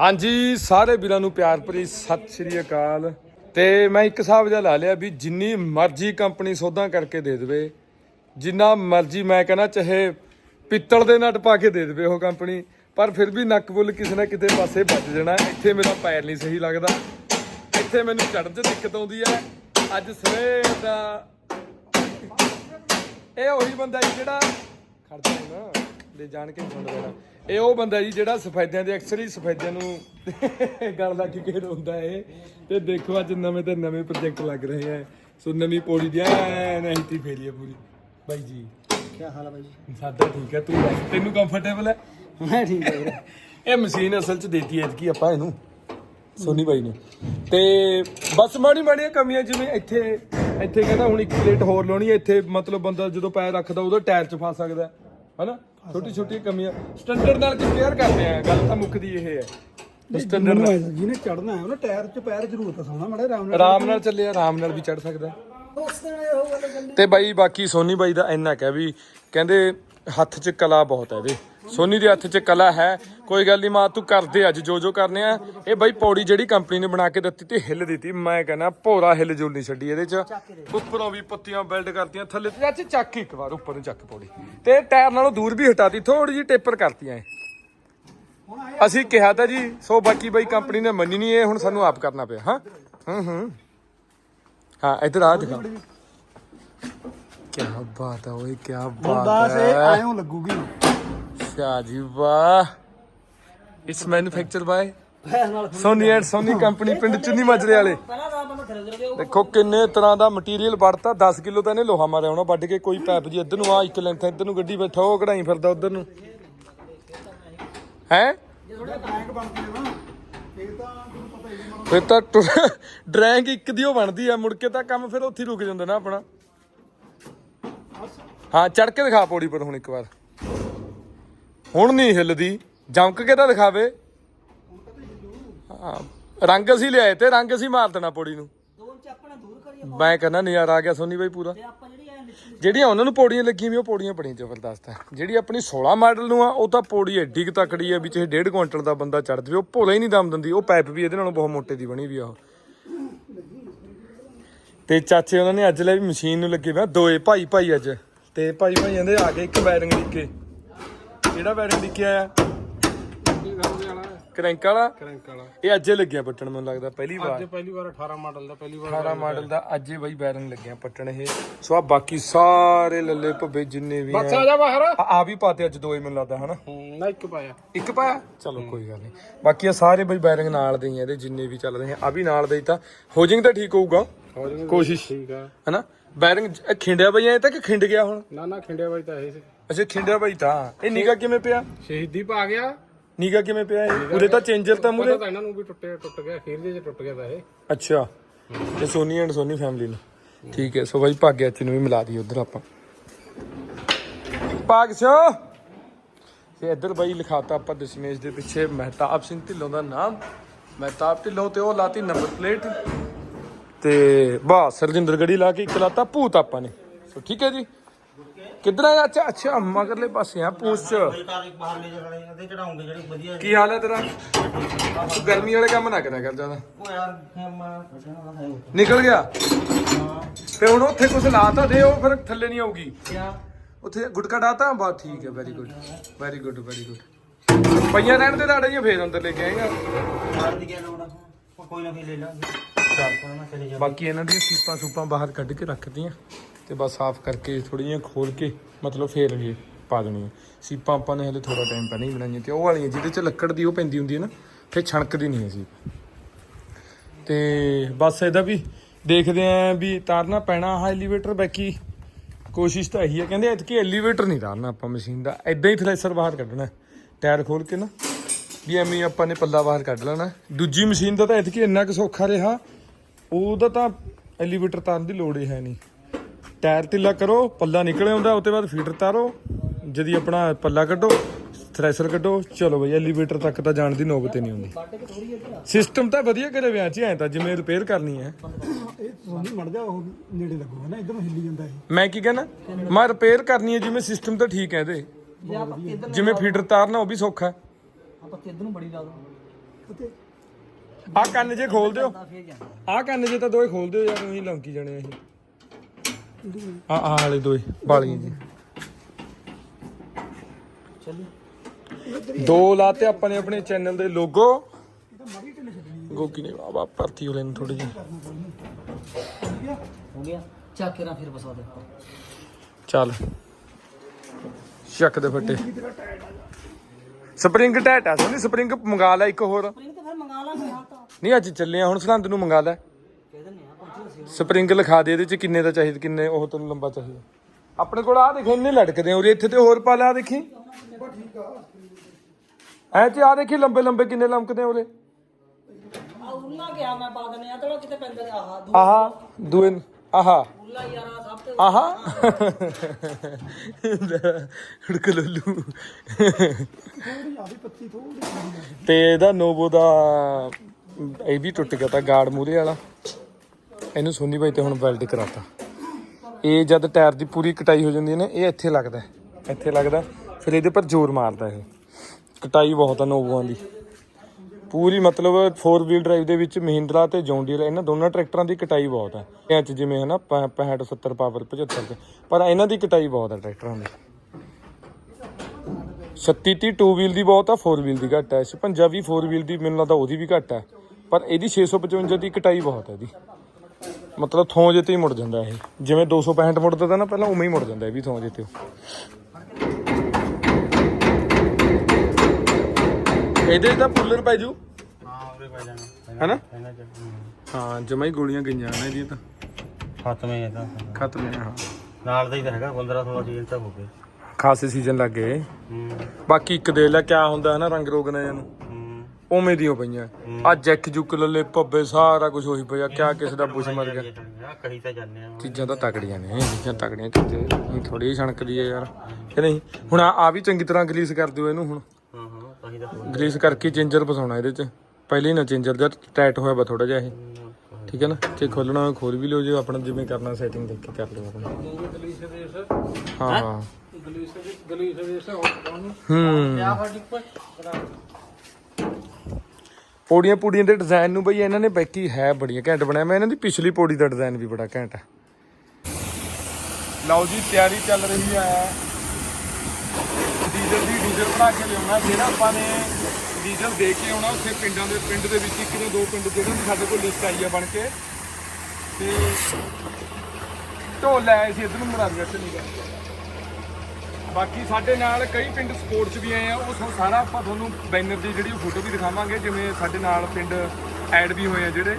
ਹਾਂਜੀ, ਸਾਰੇ ਵੀਰਾਂ ਨੂੰ ਪਿਆਰ ਭਰੀ ਸਤਿ ਸ਼੍ਰੀ ਅਕਾਲ। ਤੇ ਮੈਂ ਇੱਕ ਹਿਸਾਬ ਜਿਹਾ ਲਾ ਲਿਆ ਵੀ ਜਿੰਨੀ ਮਰਜ਼ੀ ਕੰਪਨੀ ਸੋਧਾਂ ਕਰਕੇ ਦੇ ਦੇਵੇ, ਜਿੰਨਾ ਮਰਜ਼ੀ ਮੈਂ ਕਹਿੰਦਾ ਚਾਹੇ ਪਿੱਤਲ ਦੇ ਨਟ ਪਾ ਕੇ ਦੇ ਦੇਵੇ ਉਹ ਕੰਪਨੀ, ਪਰ ਫਿਰ ਵੀ ਨੱਕ ਬੁੱਲ ਕਿਸੇ ਨਾ ਕਿਤੇ ਪਾਸੇ ਵੱਜ ਜਾਣਾ। ਇੱਥੇ ਮੇਰਾ ਪੈਰ ਨਹੀਂ ਸਹੀ ਲੱਗਦਾ। ਇੱਥੇ ਮੈਨੂੰ ਚੜ੍ਹਨ 'ਚ ਦਿੱਕਤ ਆਉਂਦੀ ਹੈ। ਅੱਜ ਸਵੇਰ ਦਾ ਇਹ ਉਹੀ ਬੰਦਾ ਜੀ ਜਿਹੜਾ ਖੜਦਾ ਨਾ। ਲੈ ਜਾਣ ਕੇ ਸੁਣ ਲੈਣਾ। ਇਹ ਉਹ ਬੰਦਾ ਜੀ ਜਿਹੜਾ ਸਫੈਦਿਆਂ ਦੇ ਅਕਸਰ ਹੀ ਸਫੈਦਿਆਂ ਨੂੰ ਗੱਲ ਲੱਗ ਕੇ ਰੋਂਦਾ ਹੈ ਤੇ ਦੇਖੋ ਅੱਜ ਨਵੇਂ ਤੇ ਨਵੇਂ ਪ੍ਰੋਜੈਕਟ ਲੱਗ ਰਹੇ ਆ ਸੋ ਨਵੀਂ ਪੌੜੀ ਦੀ ਨਹੀਂ ਤੀ ਫੇਰੀ ਪੂਰੀ। ਬਾਈ ਜੀ। ਕੀ ਹਾਲ ਹੈ ਬਾਈ ਸਾਡਾ ਠੀਕ ਹੈ ਤੂੰ ਦੱਸ ਤੈਨੂੰ ਕੰਫਰਟੇਬਲ ਹੈ ਮੈਂ ਠੀਕ ਹਾਂ ਇਹ ਮਸ਼ੀਨ ਅਸਲ ਚ ਦੇਤੀ ਐਤਕੀ ਆਪਾਂ ਇਹਨੂੰ ਸੋਨੀ ਬਾਈ ਨੇ। ਤੇ ਬਸ ਮਾੜੀ ਮਾੜੀਆਂ ਕਮੀਆਂ ਜਿਵੇਂ ਇੱਥੇ ਇੱਥੇ ਕਹਿੰਦਾ ਹੁਣ ਇੱਕ ਪਲੇਟ ਹੋਰ ਲਾਉਣੀ ਇੱਥੇ ਮਤਲਬ ਬੰਦਾ ਜਦੋਂ ਪੈਰ ਰੱਖਦਾ ਉਹਦਾ ਟਾਇਰ ਚ ਫਸ ਸਕਦਾ ਹੈ, ਹਨਾ? ਛੋਟੀ ਛੋਟੀਆਂ ਕਮੀਆਂ। ਸਟੈਂਡਰਡ ਨਾਲ ਕੰਪੇਅਰ ਕਰਦੇ ਆ? ਗੱਲ ਤਾਂ ਮੁੱਕਦੀ ਇਹ ਹੈ। ਸਟੈਂਡਰਡ ਨਾਲ। ਜਿਹਨੇ ਚੜਨਾ ਹੈ ਉਹਨੇ ਟਾਇਰ 'ਚ ਪੈਰ ਜ਼ਰੂਰ ਫਸਾਉਣਾ ਮੜੇ ਆਰਾਮ ਨਾਲ ਆਰਾਮ ਨਾਲ ਚੱਲੇ ਆਰਾਮ ਨਾਲ ਵੀ ਚੜ ਸਕਦਾ। ਤੇ ਬਾਈ ਬਾਕੀ ਸੋਨੀ ਬਾਈ ਦਾ ਇੰਨਾ ਕਹਿ ਵੀ ਕਹਿੰਦੇ ਹੱਥ 'ਚ ਕਲਾ ਬਹੁਤ ਹੈ ਇਹਦੇ। ਸੋਨੀ ਦੇ ਹੱਥ 'ਚ ਕਲਾ ਹੈ। ਕੋਈ ਗੱਲ ਨਹੀਂ ਮਾਂ ਤੂੰ ਕਰਦੇ ਅੱਜ ਜੋ ਜੋ ਕਰਨੇ ਆ। ਇਹ ਬਾਈ ਪੌੜੀ ਜਿਹੜੀ ਕੰਪਨੀ ਨੇ ਬਣਾ ਕੇ ਦਿੱਤੀ ਤੇ ਹਿੱਲ ਦਿੱਤੀ। ਮੈਂ ਕਹਿੰਦਾ ਭੋਰਾ ਹਿੱਲ ਜੁਲ ਨਹੀਂ ਛੱਡੀ ਇਹਦੇ 'ਚ। ਉੱਪਰੋਂ ਵੀ ਪੱਤੀਆਂ ਬਿਲਡ ਕਰਤੀਆਂ ਥੱਲੇ ਤੇ ਅੱਜ ਚੱਕ ਇੱਕ ਵਾਰ ਉੱਪਰ ਨੂੰ ਚੱਕ ਪੌੜੀ। ਤੇ ਟਾਇਰ ਨਾਲੋਂ ਦੂਰ ਵੀ ਹਟਾਤੀ ਥੋੜੀ ਜਿਹੀ ਟੇਪਰ ਕਰਤੀਆਂ ਇਹ। ਅਸੀਂ ਕਿਹਾ ਤਾਂ ਜੀ ਸੋ ਬਾਕੀ ਬਾਈ ਕੰਪਨੀ ਨੇ ਮੰਨੀ ਨਹੀਂ ਇਹ ਹੁਣ ਸਾਨੂੰ ਆਪ ਕਰਨਾ ਪਿਆ ਹਾਂ? ਹੂੰ ਹੂੰ। ਹਾਂ ਇੱਧਰ ਆ ਦਿਖਾ। ਕੀ ਬਾਤ ਹੈ ਓਏ ਕੀ ਬਾਤ ਬਸ ਇਹ ਹੈ। ਐਂ ਲੱਗੂਗੀ। ਸ਼ਾਹ ਜੀ, ਵਾਹ। It's manufacture by Soni and Soni company ਪਿੰਡ ਚੁੰਨੀ ਮਾਜਰੇ ਵਾਲੇ। ਦੇਖੋ, ਕਿੰਨੇ ਤਰ੍ਹਾਂ ਦਾ ਮਟੀਰੀਅਲ ਵੜਤਾ 10 ਕਿਲੋ ਤਾਂ ਇਹਨੇ ਲੋਹਾ ਮਾਰਿਆ ਹੋਣਾ, ਵੱਢ ਕੇ ਕੋਈ ਪਾਈਪ ਜੀ, ਇੱਧਰ ਨੂੰ ਆ, ਇੱਕ ਲੈਂਥ ਇੱਧਰ ਨੂੰ ਗੱਡੀ ਬੈਠਾ, ਉਹ ਕਢਾਈ ਫਿਰਦਾ ਉਧਰ ਨੂੰ। ਹੈ? ਫਿਰ ਤਾਂ ਟੁ- ਡਰੈਂਗ ਇੱਕ ਦੀ ਉਹ ਬਣਦੀ ਆ, ਮੁੜ ਕੇ ਤਾਂ ਕੰਮ ਫਿਰ ਉੱਥੇ ਰੁਕ ਜਾਂਦਾ ਨਾ ਆਪਣਾ। ਹਾਂ ਚੜ ਕੇ ਦਿਖਾ ਪੌੜੀ ਪਰ ਹੁਣ ਇੱਕ ਵਾਰ। ਹੁਣ ਨਹੀਂ ਹਿੱਲਦੀ। ਜੰਕ ਕੇ ਤਾਂ ਦਿਖਾਵੇ। ਹਾਂ ਰੰਗ ਅਸੀਂ ਲਿਆਏ ਤੇ ਰੰਗ ਅਸੀਂ ਮਾਰ ਦੇਣਾ ਪੌੜੀ ਨੂੰ। ਦੋ ਇੰਚ ਆਪਣਾ ਦੂਰ ਕਰੀਏ ਮੈਂ ਕਹਿੰਦਾ ਨਜ਼ਾਰਾ ਆ ਗਿਆ ਸੋਨੀ ਬਾਈ ਪੂਰਾ। ਤੇ ਆਪਾਂ ਜਿਹੜੀ ਐ ਲਿਖੀ ਜਿਹੜੀਆਂ ਉਹਨਾਂ ਨੂੰ ਪੌੜੀਆਂ ਲੱਗੀਆਂ ਵੀ ਉਹ ਪੌੜੀਆਂ ਬੜੀਆਂ ਜ਼ਬਰਦਸਤ ਹੈ ਜਿਹੜੀ ਆਪਣੀ 16 ਮਾਡਲ ਨੂੰ ਆ ਉਹ ਤਾਂ ਪੌੜੀ ਐਡੀ ਕੁ ਤਕੜੀ ਹੈ ਵੀ ਚਾਹੇ 1.5 ਕੁਇੰਟਲ ਦਾ ਬੰਦਾ ਚੜ ਜਾਵੇ ਉਹ ਭੋਲਾ ਹੀ ਨਹੀਂ ਦਮ ਦਿੰਦੀ। ਉਹ ਪਾਈਪ ਵੀ ਇਹਦੇ ਨਾਲੋਂ ਬਹੁਤ ਮੋਟੇ ਦੀ ਬਣੀ ਵੀ ਆ ਉਹ। ਤੇ ਚਾਚੇ ਉਹਨਾਂ ਨੇ ਅੱਜ ਲੈ ਵੀ ਮਸ਼ੀਨ ਨੂੰ ਲੱਗੇ ਵਾ ਦੋਏ ਭਾਈ ਭਾਈ ਅੱਜ। ਤੇ ਭਾਈ ਭਾਈ ਕਹਿੰਦੇ ਆ ਗਏ ਇੱਕ ਵਾਇਰਿੰਗ ਲਿਖੇ ਕਿਹੜਾ ਵਾਇਰਿੰਗ ਲਿਖਿਆ ਆ? ਕਰੈਂਕ ਵਾਲਾ? ਕਰੰਕ ਵਾਲਾ। ਇਹ ਅੱਜੇ ਲੱਗਿਆ ਪੱਟਣ ਮੈਨੂੰ ਲੱਗਦਾ ਪਹਿਲੀ ਵਾਰ। ਅੱਜ ਪਹਿਲੀ ਵਾਰ 18 ਮਾਡਲ ਦਾ ਪਹਿਲੀ ਵਾਰ 18 ਮਾਡਲ ਦਾ ਅੱਜ ਬਾਈ ਬੈਰਿੰਗ ਲੱਗਿਆ ਪੱਟਣ ਇਹ। ਸੋ ਆ ਬਾਕੀ ਸਾਰੇ ਲੱਲੇ ਭੱਬੇ ਜਿੰਨੇ ਵੀ ਬਸ ਆ। ਜਾ ਬਾਹਰ। ਆ- ਵੀ ਪਾਤੇ ਅੱਜ ਦੋ ਹੀ ਮੈਨੂੰ ਲੱਗਦਾ ਹਨਾ? ਨਾ ਇੱਕ ਪਾਇਆ। ਇੱਕ ਪਾਇਆ? ਚਲੋ ਕੋਈ ਗੱਲ ਨਹੀਂ। ਬਾਕੀ ਆ ਸਾਰੇ ਬਈ ਬੈਰਿੰਗ ਨਾਲ ਦੇ ਹੀ ਆ ਇਹਦੇ ਜਿੰਨੇ ਵੀ ਚੱਲ ਰਹੇ ਆ। ਆ ਵੀ ਨਾਲ ਦੇ ਹੀ ਤਾਂ। ਹੋਜਿੰਗ ਤਾਂ ਠੀਕ ਹੋਊਗਾ। ਕੋਸ਼ਿਸ਼। ਠੀਕ ਆ। ਹਨਾ? ਬੈਰਿੰਗ ਖਿੰਡਿਆ ਬਈ ਐ ਤਾਂ ਕਿ ਖਿੰਡ ਗਿਆ ਹੁਣ? ਨਾ ਨਾ ਖਿੰਡਿਆ ਬਾਈ ਤਾਂ ਇਹ ਸੀ। ਅੱਛਾ ਖਿੰਡਿਆ ਬਈ ਤਾਂ। ਇਹ ਨੀਗਾ ਕਿਵੇਂ ਪਿਆ? ਸ਼ਹੀਦੀ ਪਾ ਗਿਆ। ਨੀਗਾ ਕਿਵੇਂ ਪਿਆ ਇਹ? ਉਰੇ ਤਾਂ ਚੇਂਜਰ ਤਾਂ ਮੂਰੇ ਤਾਂ ਇਹਨਾਂ ਨੂੰ ਵੀ ਟੁੱਟਿਆ ਟੁੱਟ ਗਿਆ ਖੀਰ ਜੇ ਚ ਟੁੱਟ ਗਿਆ ਤਾਂ ਇਹ। ਅੱਛਾ। ਤੇ ਸੋਨੀ ਐਂਡ ਸੋਨੀ ਫੈਮਿਲੀ ਨੂੰ। ਠੀਕ ਹੈ ਸੋ ਬਾਈ ਭਾਗਿਆ ਚ ਨੂੰ ਵੀ ਮਿਲਾ ਦਈਏ ਉਧਰ ਆਪਾਂ। ਭਾਗ ਸਿਓ। ਤੇ ਇੱਧਰ ਬਾਈ ਲਿਖਾਤਾ ਆਪਾਂ ਦਸ਼ਮੇਸ਼ ਦੇ ਪਿੱਛੇ ਮਹਿਤਾਬ ਸਿੰਘ ਢਿੱਲੋਂ ਦਾ ਨਾਮ। ਮਹਿਤਾਬ ਢਿੱਲੋਂ ਤੇ ਉਹ ਲਾਤੀ ਨੰਬਰ ਪਲੇਟ। ਤੇ ਬਾ ਸਰਜਿੰਦਰ ਗੜੀ ਲਾ ਕੇ ਇੱਕ ਲਾਤਾ ਭੂਤ ਆਪਾਂ ਨੇ। ਸੋ ਠੀਕ ਹੈ ਜੀ। ਕਿੱਧਰ ਆ ਅੱਛਾ ਅੱਛਾ ਮਗਰਲੇ ਪਾਸੇ ਆ ਪੂੰਛ। ਚ ਕਾਰ ਇੱਕ ਬਾਹਰ ਲੈ ਜਾਣੇ ਅੱਧੇ ਚੜਾਉਂਗੇ ਜਿਹੜੀ ਵਧੀਆ ਕੀ ਹਾਲ ਹੈ ਤੇਰਾ? ਤੂੰ ਗਰਮੀ ਵਾਲੇ ਕੰਮ ਨਾ ਕਰਿਆ ਕਰ ਜ਼ਿਆਦਾ। ਉਹ ਯਾਰ ਮੈਂ ਫਸਣਾ ਹੈ ਨਿਕਲ ਗਿਆ? ਤੇ ਹੁਣ ਉੱਥੇ ਕੁਝ ਲਾਤਾ ਦੇ ਉਹ ਫਿਰ ਥੱਲੇ ਨਹੀਂ ਆਊਗੀ। ਕਿਆ? ਉੱਥੇ ਗੁਟਕਾ ਡਾਤਾ ਬਸ ਠੀਕ ਹੈ very good very good very good ਪਈਆਂ ਰਹਿਣ ਦੇ ਲਾੜੀਆਂ ਫੇਰ ਅੰਦਰ ਲੈ ਕੇ ਆਏਗਾ? ਮਾਰ ਦੀ ਗਿਆ ਲੋੜਾ ਉਹ ਕੋਈ ਨਾ ਕੋਈ ਲੈ ਲਾਂਗੇ। ਜਾ ਬਾਕੀ ਇਹਨਾਂ ਦੀਆਂ ਸੀਪਾਂ ਸੂਪਾਂ ਬਾਹਰ ਕੱਢ ਕੇ ਰੱਖਦੀਆਂ ਤੇ ਬਸ ਸਾਫ਼ ਕਰਕੇ ਥੋੜੀਆਂ ਖੋਲ ਕੇ ਮਤਲਬ ਫੇਰ ਇਹ ਪਾ ਦੇਣੀਆਂ। ਸੀਪਾਂ ਆਪਾਂ ਨੇ ਹਲੇ ਥੋੜਾ ਟਾਈਮ ਪਹਿਲਾਂ ਹੀ ਬਣਾਈਆਂ ਤੇ ਉਹ ਵਾਲੀਆਂ, ਜਿਹਦੇ ਚ ਲੱਕੜ ਦੀ ਉਹ ਪੈਂਦੀ ਹੁੰਦੀ ਹੈ ਨਾ, ਫਿਰ ਛਣਕਦੀ ਨਹੀਂ ਹੈ ਸੀਪ ਤੇ ਬਸ ਇਹਦਾ ਵੀ ਦੇਖਦੇ ਆਂ ਵੀ ਤਾਰਨਾ ਪੈਣਾ ਆ ਐਲੀਵੇਟਰ ਬਾਕੀ ਕੋਸ਼ਿਸ਼ ਤਾਂ ਇਹੀ ਹੈ। ਕਹਿੰਦੇ ਐਤਕੀ ਐਲੀਵੇਟਰ ਨਹੀਂ ਤਾਰਨਾ ਆਪਾਂ ਮਸ਼ੀਨ ਦਾ ਐਦਾਂ ਹੀ ਥਲੈਸਰ ਬਾਹਰ ਕੱਢਣਾ ਟਾਇਰ ਖੋਲ ਕੇ ਨਾ, ਵੀ ਐਵੇਂ ਆਪਾਂ ਨੇ ਪੱਲਾ ਬਾਹਰ ਕੱਢ ਲੈਣਾ ਦੂਜੀ ਮਸ਼ੀਨ ਦਾ ਤਾਂ ਐਤਕੀ ਇੰਨਾ ਕੁ ਸੌਖਾ ਰਿਹਾ, ਉਹਦਾ ਤਾਂ ਐਲੀਵੇਟਰ ਤਾਰਨ ਦੀ ਲੋੜ ਹੀ ਹੈ ਨਹੀਂ। ਟਾਇਰ ਢਿੱਲਾ ਕਰੋ ਪੱਲਾ ਨਿਕਲ ਆਉਂਦਾ ਉਸ ਤੋਂ ਬਾਅਦ ਫੀਡਰ ਤਾਰੋ ਜਦੀ ਆਪਣਾ ਪੱਲਾ ਕੱਢੋ ਥ੍ਰੈਸ਼ਰ ਕੱਢੋ ਚਲੋ ਬਈ ਐਲੀਵੇਟਰ ਤੱਕ ਤਾਂ ਜਾਣ ਦੀ ਨੌਬਤ ਹੀ ਨਹੀਂ ਹੁੰਦੀ। ਸਿਸਟਮ ਤਾਂ ਵਧੀਆ ਕਰੇ ਵਿਆਹ ਚ ਐ ਤਾਂ ਜਿਵੇਂ ਰਿਪੇਅਰ ਕਰਨੀ ਹੈ। ਇਹ ਤੁਹਾਨੂੰ ਮੜ ਜਾ ਉਹ ਨੇੜੇ ਲੱਗੂਗਾ ਨਾ ਇਧਰ ਨੂੰ ਹਿੱਲੀ ਜਾਂਦਾ ਇਹ। ਮੈਂ ਕੀ ਕਹਿਣਾ? ਮੈਂ ਰਿਪੇਅਰ ਕਰਨੀ ਹੈ ਜਿਵੇਂ ਸਿਸਟਮ ਤਾਂ ਠੀਕ ਹੈ ਇਹਦੇ। ਜਿਵੇਂ ਫੀਡਰ ਤਾਰਨਾ ਉਹ ਵੀ ਸੌਖਾ ਹੈ। ਆਪਾਂ ਤੇ ਇੱਧਰ ਨੂੰ ਬੜੀ ਲਾ ਦੋ। ਆਹ ਕੰਨ ਜੇ ਖੋਲ ਦਿਓ। ਆਹ ਕੰਨ ਜੇ ਤਾਂ ਦੋਏ ਖੋਲ ਦਿਓ ਯਾਰ ਉਹੀ ਲੰਕੀ ਜਾਣੇ ਇਹ। ਆ ਆਹ ਵਾਲੇ ਦੋਏ ਬਾਲੀਆਂ ਜੀ। ਚੱਲੀ ਦੋ ਲਾਤੇ ਆਪਾਂ ਨੇ ਆਪਣੇ ਚੈਨਲ ਦੇ ਲੋਗੋ। ਗੋਗੀ ਨੇ ਵਾਹ ਵਾਹ ਭਰਤੀ ਹੋ ਲੈਣ ਥੋੜੀ ਠੀਕ ਹੈ ਗਿਆ। ਚੱਕ ਕੇ ਨਾ ਫਿਰ ਬਸਾ ਦੇ। ਚੱਲ। ਚੱਕ ਦੇ ਫੱਟੇ। ਸਪਰਿੰਗ ਟੈਟ ਆ ਸੋਨੀ ਸਪਰਿੰਗ ਮੰਗਾ ਲੈ ਇੱਕ ਹੋਰ। ਤਾਂ ਫਿਰ ਮੰਗਾ ਲਾਂਗੇ। ਹਾਂ ਤਾਂ ਨਹੀਂ ਅੱਜ ਚੱਲੇ ਆ ਹੁਣ ਸਰਹੰਦ ਨੂੰ ਮੰਗਾ ਲੈ ਕਹਿ ਦਿੰਨੇ ਆ ਪਹੁੰਚੀ ਸੀ ਸਪਰਿੰਗ ਲਿਖਾ ਦੇ ਇਹਦੇ ਚ ਕਿੰਨੇ ਦਾ ਚਾਹੀਦਾ ਕਿੰਨੇ ਉਹ ਤੈਨੂੰ ਲੰਬਾ ਚਾਹੀਦਾ। ਆਪਣੇ ਕੋਲ ਆ ਦੇਖੇ ਇੰਨੇ ਲਟਕਦੇ ਉਰੇ ਇੱਥੇ ਤੇ ਹੋਰ ਪਾ ਲਾ ਦੇਖੀ। ਐ ਚ ਆ ਦੇਖੀ ਲੰਬੇ ਲੰਬੇ ਕਿੰਨੇ ਲੰਕਦੇ ਆ ਉਰੇ। ਆ ਉੱਲਾ ਗਿਆ ਮੈਂ ਪਾ ਦਨੇ ਆ ਤੜਾ ਕਿਤੇ ਪੈਂਦੇ ਨੇ ਆਹ ਦੂਏ ਆਹਾ। ਉੱਲਾ ਯਾਰ ਆ ਸਭ ਤੇ ਆਹਾ। ਹੜਕ ਲੱਲੂ। ਤੇ ਇਹਦਾ ਨੋਵੋ ਦਾ ਇਹ ਵੀ ਟੁੱਟ ਗਿਆ ਤਾਂ ਗਾਰਡ ਮੂਰੇ ਵਾਲਾ। ਇਹਨੂੰ ਸੋਨੀ ਬਾਈ ਤੇ ਹੁਣ ਵੈਲਡ ਕਰਾਤਾ। ਇਹ ਜਦ ਟਾਇਰ ਦੀ ਪੂਰੀ ਕਟਾਈ ਹੋ ਜਾਂਦੀ ਹੈ ਨਾ, ਇਹ ਇੱਥੇ ਲੱਗਦਾ ਇੱਥੇ ਲੱਗਦਾ ਫਿਰ ਇਹਦੇ ਪਰ ਜ਼ੋਰ ਮਾਰਦਾ ਇਹ। ਕਟਾਈ ਬਹੁਤ ਆ ਨੋਵੋਆਂ ਦੀ। ਪੂਰੀ ਮਤਲਬ 4 ਵੀਲ ਡਰਾਈਵ ਦੇ ਵਿੱਚ ਮਹਿੰਦਰਾ ਤੇ ਜੌਂਡੀਅਰ ਇਹਨਾਂ ਦੋਨਾਂ ਟਰੈਕਟਰਾਂ ਦੀ ਕਟਾਈ ਬਹੁਤ ਹੈ। ਇਹ ਚ ਜਿਵੇਂ ਹਨਾ 65 70 ਪਾਵਰ 75 ਤੇ ਪਰ ਇਹਨਾਂ ਦੀ ਕਟਾਈ ਬਹੁਤ ਹੈ ਟਰੈਕਟਰਾਂ ਦੀ। 36 ਤੀ 2 ਵੀਲ ਦੀ ਬਹੁਤ ਆ 4 ਵੀਲ ਦੀ ਘੱਟ ਹੈ 56 ਵੀ 4 ਵੀਲ ਦੀ, ਮੈਨੂੰ ਲੱਗਦਾ ਉਹਦੀ ਵੀ ਘੱਟ ਹੈ ਪਰ ਇਹਦੀ 655 ਦੀ ਕਟਾਈ ਬਹੁਤ ਹੈ ਇਹਦੀ। ਮਤਲਬ ਥੋਂ ਜਿੱਤੇ ਹੀ ਮੁੜ ਜਾਂਦਾ ਇਹ। ਜਿਵੇਂ 265 ਮੁੜਦਾ ਤਾਂ ਨਾ ਪਹਿਲਾਂ ਉਵੇਂ ਹੀ ਮੁੜ ਜਾਂਦਾ ਇਹ ਵੀ ਥੋਂ ਜਿੱਤੇ ਇਹਦੇ ਤਾਂ ਪੁੱਲਰ ਪੈ ਜੂ। ਹਾਂ ਉਰੇ ਪੈ ਜਾਣਾ। ਹੈਨਾ? ਇਹਨਾਂ ਹਾਂ। ਜਮਾ ਹੀ ਗੋਲੀਆਂ ਗਈਆਂ ਨੇ ਇਹਦੀਆਂ ਤਾਂ। ਖਤਮ ਹੈ ਤਾਂ। ਖਤਮ ਹੈ ਹਾਂ। ਨਾਲ ਦਾ ਹੀ ਤਾਂ ਹੈਗਾ 15 16 ਸੀਜ਼ਨ ਤਾਂ ਹੋ ਗਏ। ਖਾਸੇ ਸੀਜ਼ਨ ਲੱਗ ਗਏ। ਬਾਕੀ ਇੱਕ ਦੇ ਲੈ ਕਿਆ ਹੁੰਦਾ ਹੈ ਨਾ ਰੰਗ ਰੋਗਨ ਨੂੰ ਹੂੰ ਉਵੇਂ ਦੀਆਂ ਪਈਆਂ। ਆ ਜੈਕ ਜੁਕ ਲੱਲੇ ਪੱਬੇ ਸਾਰਾ ਕੁਝ ਉਹੀ ਪਿਆ ਕਿਆ ਕਿਸੇ ਦਾ ਬੁਸ਼ ਮਰ ਗਿਆ। ਆ ਕਹੀ ਤਾਂ ਜਾਂਦੇ ਆ ਚੀਜ਼ਾਂ ਤਾਂ ਤਕੜੀਆਂ ਨੇ ਚੀਜ਼ਾਂ ਤਕੜੀਆਂ ਕਿਤੇ ਥੋੜੀ ਛਣਕਦੀ ਹੈ ਯਾਰ ਕਿ ਨਹੀਂ? ਹੁਣ ਆ ਆ ਵੀ ਚੰਗੀ ਤਰ੍ਹਾਂ ਗਲੀਸ ਕਰ ਦਿਓ ਇਹਨੂੰ ਹੁਣ। ਹਾਂ ਹਾਂ ਤਾਂ ਹੀ ਤਾਂ ਹੋ ਗਲੀਸ ਕਰਕੇ ਚੇਂਜਰ ਫਸਾਉਣਾ ਇਹਦੇ ਚ। ਪਹਿਲੇ ਹੀ ਨਾ ਚੇਂਜਰ ਦਾ ਟਾਈਟ ਹੋਇਆ ਵਾ ਥੋੜਾ ਜਿਹਾ ਇਹ। ਠੀਕ ਹੈ ਨਾ? ਜੇ ਖੋਲਣਾ ਹੋਵੇ ਖੋਲ ਵੀ ਲਿਓ ਜੇ ਆਪਣਾ ਜਿਵੇਂ ਕਰਨਾ ਸੈਟਿੰਗ ਦੇਖ ਕੇ ਕਰ ਲਿਓ ਆਪਣਾ। ਹਾਂ ਹਾਂ। ਗਲੀਸ ਗਲੀਸ ਕੌਣ? ਹੂੰ। ਪੌੜੀਆਂ ਪੂੜੀਆਂ ਦੇ ਡਿਜ਼ਾਈਨ ਨੂੰ ਬਈ ਇਹਨਾਂ ਨੇ ਬੈਕੀ ਹੈ ਬੜੀਆਂ ਘੈਂਟ ਬਣਾਇਆ। ਮੈਂ ਇਹਨਾਂ ਦੀ ਪਿਛਲੀ ਪੌੜੀ ਦਾ ਡਿਜ਼ਾਈਨ ਵੀ ਬੜਾ ਘੈਂਟ ਹੈ। ਲਓ ਜੀ, ਤਿਆਰੀ ਚੱਲ ਰਹੀ ਹੈ। ਡੀਜ਼ਲ ਦੀ ਡੀਜ਼ਲ ਬਣਾ ਕੇ ਲਿਆਉਣਾ। ਜਿਹੜਾ ਆਪਾਂ ਨੇ ਡੀਜ਼ਲ ਦੇ ਕੇ ਆਉਣਾ, ਉੱਥੇ ਪਿੰਡਾਂ ਦੇ ਪਿੰਡ ਦੇ ਵਿੱਚ ਇੱਕ ਜਾਂ ਦੋ ਪਿੰਡ ਜਿਹੜੇ ਸਾਡੇ ਕੋਲ ਲਿਸਟ ਆਈ ਹੈ ਬਣ ਕੇ। ਤੇ ਢੋਲ ਲੈ ਆਏ ਸੀ, ਇਧਰ ਨੂੰ ਮੁਰਾਰੀਆ ਚ ਨਹੀਂ ਗਾ ਬਾਕੀ ਸਾਡੇ ਨਾਲ ਕਈ ਪਿੰਡ ਸਪੋਰਟਸ ਵੀ ਆਏ ਆ, ਉਹ ਸਾ- ਸਾਰਾ ਆਪਾਂ ਤੁਹਾਨੂੰ ਬੈਨਰ ਦੀ ਜਿਹੜੀ ਫੋਟੋ ਵੀ ਦਿਖਾਵਾਂਗੇ, ਜਿਵੇਂ ਸਾਡੇ ਨਾਲ ਪਿੰਡ ਐਡ ਵੀ ਹੋਏ ਆ ਜਿਹੜੇ।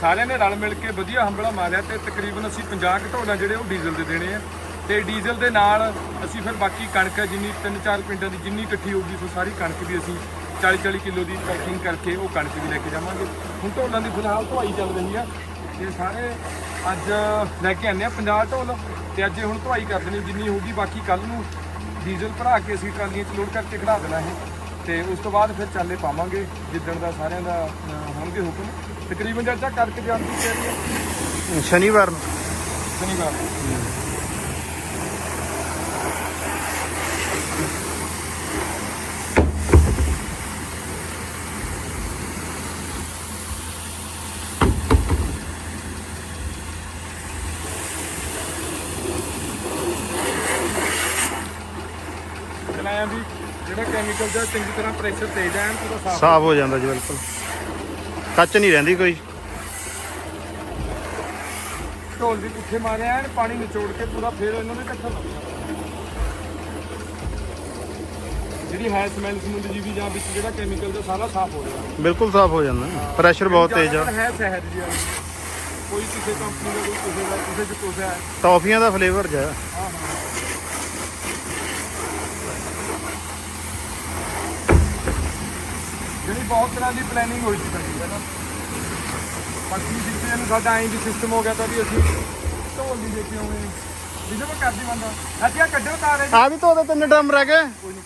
ਸਾਰਿਆਂ ਨੇ ਰਲ ਮਿਲ ਕੇ ਵਧੀਆ ਹੰਬਲਾ ਮਾਰਿਆ ਤੇ ਤਕਰੀਬਨ ਅਸੀਂ 50 ਘਟੋਲਾ ਜਿਹੜੇ ਉਹ ਡੀਜ਼ਲ ਦੇ ਦੇਣੇ ਆ। ਤੇ ਡੀਜ਼ਲ ਦੇ ਨਾਲ ਅਸੀਂ ਫਿਰ ਬਾਕੀ ਕਣਕ ਜਿੰਨੀ ਤਿੰਨ ਚਾਰ ਪਿੰਡਾਂ ਦੀ ਜਿੰਨੀ ਇਕੱਠੀ ਹੋਊਗੀ, ਸੋ ਸਾਰੀ ਕਣਕ ਵੀ ਅਸੀਂ 40 40 ਕਿਲੋ ਦੀ ਪੈਕਿੰਗ ਕਰਕੇ ਉਹ ਕਣਕ ਵੀ ਲੈ ਕੇ ਜਾਵਾਂਗੇ। ਹੁਣ ਢੋਲਾਂ ਦੀ ਫਿਲਹਾਲ ਧੁਆਈ ਚੱਲ ਰਹੀ ਆ ਤੇ ਸਾਰੇ ਅੱਜ ਲੈ ਕੇ ਆਨੇ ਆ 50 ਢੋਲ ਤੇ ਅੱਜ ਹੁਣ ਧੁਆਈ ਕਰ ਦੇਣੀ, ਜਿੰਨੀ ਹੋਊਗੀ ਬਾਕੀ ਕੱਲ ਨੂੰ ਡੀਜ਼ਲ ਭਰਾ ਕੇ ਅਸੀਂ ਟਰਾਲੀਆਂ 'ਚ ਲੋਡ ਕਰਕੇ ਖੜਾ ਦੇਣਾ ਇਹ। ਤੇ ਉਸ ਤੋਂ ਬਾਅਦ ਫਿਰ ਚਾਲੇ ਪਾਵਾਂਗੇ ਜਿੱਦਣ ਦਾ ਸਾਰਿਆਂ ਦਾ ਅਹ, ਹੋਣਗੇ ਹੁਕਮ। ਤਕਰੀਬਨ ਚਾਚਾ ਕਰਕੇ ਜਾਣ ਦੀ ਤਿਆਰੀ ਹੈ? ਸ਼ਨੀਵਾਰ ਨੂੰ। ਸ਼ਨੀਵਾਰ ਚਲਾਇਆ ਵੀ ਜਿਹੜਾ ਕੈਮੀਕਲ ਦਾ ਚੰਗੀ ਤਰ੍ਹਾਂ ਪ੍ਰੈਸ਼ਰ ਤੇ ਜਾਣ ਪੂਰਾ ਸਾਫ਼ ਸਾਫ਼ ਹੋ ਜਾਂਦਾ ਜੀ ਬਿਲਕੁਲ। ਕੱਚ ਨਹੀਂ ਰਹਿੰਦੀ ਕੋਈ। ਢੋਲ ਦੀ ਪੁੱਠੇ ਮਾਰਿਆ ਐਨ ਪਾਣੀ ਨਿਚੋੜ ਕੇ ਪੂਰਾ ਫੇਰ ਇਹਨਾਂ ਨੇ ਇਕੱਠਾ ਲਾਉਣਾ ਜਿਹੜੀ ਹੈ ਸਮੈਲ ਸਮੁੰਦ ਜੀ ਵੀ ਜਾਂ ਵਿੱਚ ਜਿਹੜਾ ਕੈਮੀਕਲ ਦਾ ਸਾਰਾ ਸਾਫ਼ ਹੋ ਰਿਹਾ ਬਿਲਕੁਲ ਸਾਫ਼ ਹੋ ਜਾਂਦਾ। ਪ੍ਰੈਸ਼ਰ ਬਹੁਤ ਤੇਜ਼ ਆ। ਜ਼ਿਆਦਾਤਰ ਹੈ ਸ਼ਹਿਦ ਜੀ ਵਾਲੀ। ਕੋਈ ਕਿਸੇ ਕੰਪਨੀ ਦਾ ਕੋਈ ਕਿਸੇ ਦਾ ਕਿਸੇ ਚ ਕੁਛ ਹੈ। ਟੌਫੀਆਂ ਦਾ ਫਲੇਵਰ ਜਿਹਾ। ਹਾਂ ਹਾਂ। ਬਹੁਤ ਤਰ੍ਹਾਂ ਦੀ ਪਲੈਨਿੰਗ ਹੋਈ ਸੀ ਸਾਡੀ ਪਹਿਲਾਂ ਬਾਕੀ ਜਿੱਥੇ ਨੂੰ ਸਾਡਾ ਐਂ ਵੀ ਸਿਸਟਮ ਹੋ ਗਿਆ ਤਾਂ ਵੀ ਅਸੀਂ ਢੋਲ ਨਹੀਂ ਦੇ ਕੇ ਜਿਹਦੇ ਕੋਲ ਕਰਦੀ ਬੰਦਾ ਅੱਜ ਆ ਕੱਢੋ ਤਾਰੇ ਆ ਵੀ ਤਾਂ ਉਹਦੇ ਤਿੰਨ ਡਰਮ ਰਹਿ ਗਏ। ਕੋਈ ਨਹੀਂ।